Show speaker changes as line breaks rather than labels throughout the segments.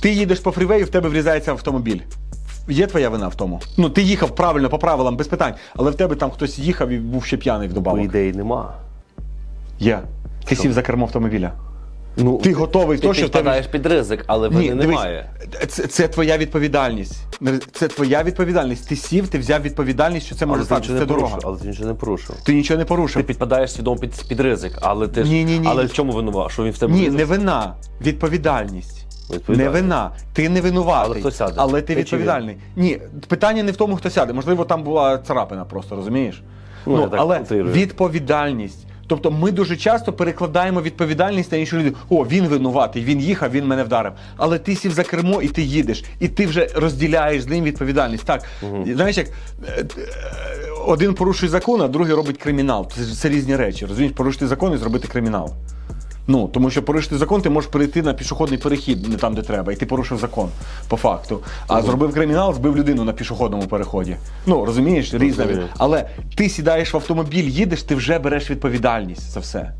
Ти їдеш по фрівею, в тебе врізається автомобіль. Є твоя вина в тому? Ну, ти їхав правильно по правилам, без питань, але в тебе там хтось їхав і був ще п'яний
По
вдобавок.
ідеї нема.
Є. Ти сів за кермо автомобіля.
Ну,
Ти готовий в
Ти
то, що в тебе.
під ризик, але вини немає.
Це, це твоя відповідальність. Це твоя відповідальність. Ти сів, ти взяв відповідальність, що це може
але ти
статися.
нічого
Це
не
дорога.
порушив. Але ти нічого не порушив.
Ти нічого не порушив.
Ти підпадаєш свідомо під, під ризик, але ти ж.
Ні-ні-ні.
Але в чому винува? Що він в тебе
Ні, не вина, відповідальність. Не вина. Ти не винуватий.
Але хто сяде?
Але ти
Ти
відповідальний. Ні, питання не в тому, хто сяде. Можливо, там була царапина просто, розумієш?
Ну, так
але
утрирую.
відповідальність. Тобто ми дуже часто перекладаємо відповідальність на іншу людину. О, він винуватий, він їхав, він мене вдарив. Але ти сів за кермо і ти їдеш, і ти вже розділяєш з ним відповідальність. Так, знаєш, як е, е, один порушує закон, а другий робить кримінал. Це, це різні речі. Розумієш, порушити закон і зробити кримінал. Ну, тому що порушити закон, ти можеш перейти на пішохідний перехід не там, де треба, і ти порушив закон по факту. А зробив кримінал, збив людину на пішохідному переході. Ну, розумієш, різна від. Але ти сідаєш в автомобіль, їдеш, ти вже береш відповідальність за все.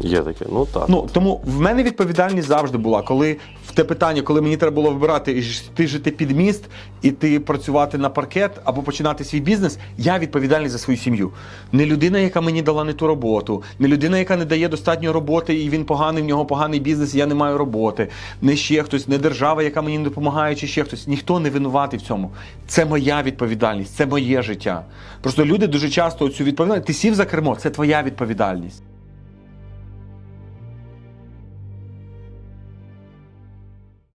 Є таке. Ну так.
Ну тому в мене відповідальність завжди була, коли те питання, коли мені треба було вибирати ти жити під міст, і ти працювати на паркет або починати свій бізнес, я відповідальний за свою сім'ю. Не людина, яка мені дала не ту роботу, не людина, яка не дає достатньо роботи, і він поганий, в нього поганий бізнес, і я не маю роботи. Не ще хтось, не держава, яка мені не допомагає, чи ще хтось. Ніхто не винуватий в цьому. Це моя відповідальність, це моє життя. Просто люди дуже часто цю відповідальність. Ти сів за кермо, це твоя відповідальність.